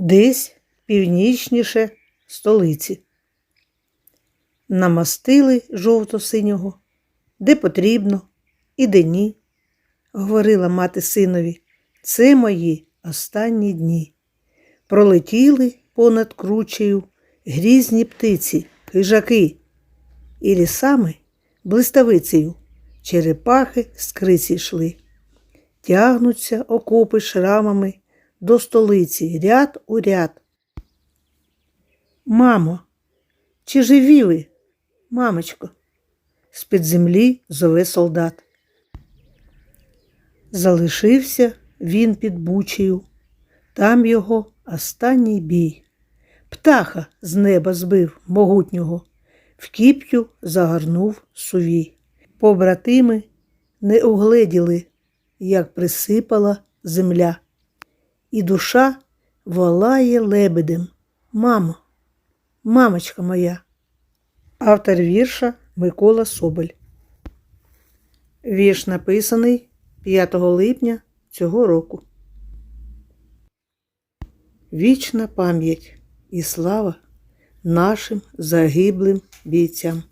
десь північніше столиці. Намастили жовто-синього, де потрібно і де ні, говорила мати синові, це мої останні дні. Пролетіли понад кручею грізні птиці, хижаки, і лісами блиставицею черепахи з йшли. Тягнуться окопи шрамами до столиці ряд у ряд. Мамо, чи живі ви, мамочко? З-під землі зове солдат. Залишився він під бучею, там його останній бій. Птаха з неба збив могутнього, в кіптю загорнув сувій. Побратими не угледіли, як присипала земля, і душа волає лебедем. Мамо, мамочка моя. Автор вірша Микола Соболь. Вірш написаний 5 липня цього року. Вічна пам'ять і слава нашим загиблим бійцям.